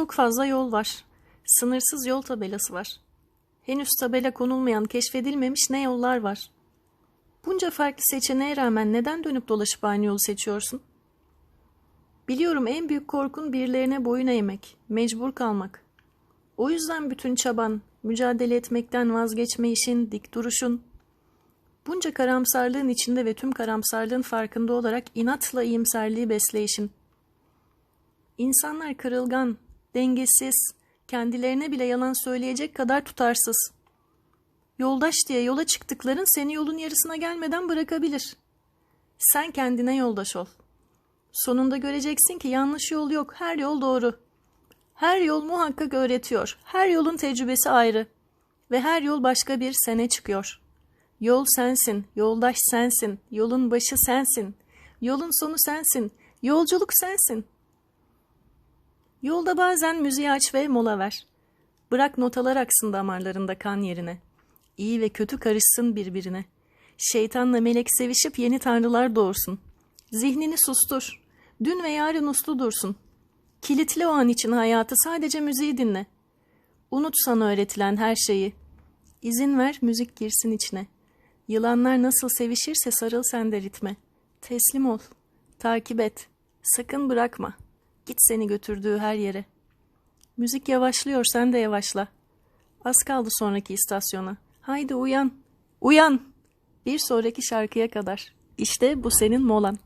çok fazla yol var. Sınırsız yol tabelası var. Henüz tabela konulmayan, keşfedilmemiş ne yollar var. Bunca farklı seçeneğe rağmen neden dönüp dolaşıp aynı yolu seçiyorsun? Biliyorum en büyük korkun birilerine boyun eğmek, mecbur kalmak. O yüzden bütün çaban, mücadele etmekten vazgeçme işin, dik duruşun. Bunca karamsarlığın içinde ve tüm karamsarlığın farkında olarak inatla iyimserliği besleyişin. İnsanlar kırılgan, dengesiz, kendilerine bile yalan söyleyecek kadar tutarsız. Yoldaş diye yola çıktıkların seni yolun yarısına gelmeden bırakabilir. Sen kendine yoldaş ol. Sonunda göreceksin ki yanlış yol yok, her yol doğru. Her yol muhakkak öğretiyor. Her yolun tecrübesi ayrı. Ve her yol başka bir sene çıkıyor. Yol sensin, yoldaş sensin, yolun başı sensin, yolun sonu sensin, yolculuk sensin. Yolda bazen müziği aç ve mola ver. Bırak notalar aksın damarlarında kan yerine. İyi ve kötü karışsın birbirine. Şeytanla melek sevişip yeni tanrılar doğursun. Zihnini sustur. Dün ve yarın uslu dursun. Kilitli o an için hayatı sadece müziği dinle. Unut sana öğretilen her şeyi. İzin ver müzik girsin içine. Yılanlar nasıl sevişirse sarıl sen de ritme. Teslim ol. Takip et. Sakın bırakma. Git seni götürdüğü her yere. Müzik yavaşlıyor sen de yavaşla. Az kaldı sonraki istasyona. Haydi uyan. Uyan. Bir sonraki şarkıya kadar. İşte bu senin molan.